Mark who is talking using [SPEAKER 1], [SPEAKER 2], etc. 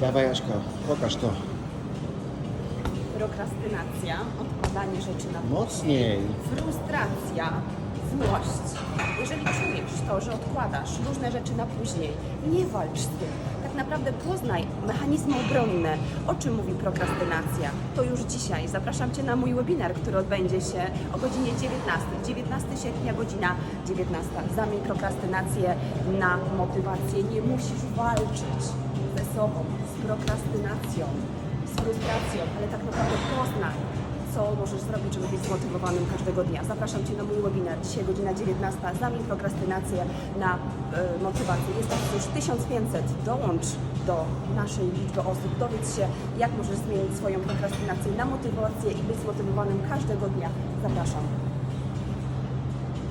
[SPEAKER 1] Dawaj Aśka, pokaż to.
[SPEAKER 2] Prokrastynacja, odkładanie rzeczy na później.
[SPEAKER 1] Mocniej.
[SPEAKER 2] Frustracja, złość. Jeżeli to, że odkładasz różne rzeczy na później, nie walcz z tym. Tak naprawdę poznaj mechanizmy obronne. O czym mówi prokrastynacja? To już dzisiaj. Zapraszam Cię na mój webinar, który odbędzie się o godzinie 19. 19 sierpnia, godzina 19. Zamień prokrastynację na motywację. Nie musisz walczyć ze sobą, z prokrastynacją, z frustracją, ale tak naprawdę poznaj, co możesz zrobić, żeby być zmotywowanym każdego dnia. Zapraszam Cię na mój webinar. Dzisiaj godzina 19. Zamień prokrastynację na e, motywację. Jest nas już 1500. Dołącz do naszej liczby osób. Dowiedz się, jak możesz zmienić swoją prokrastynację na motywację i być zmotywowanym każdego dnia. Zapraszam.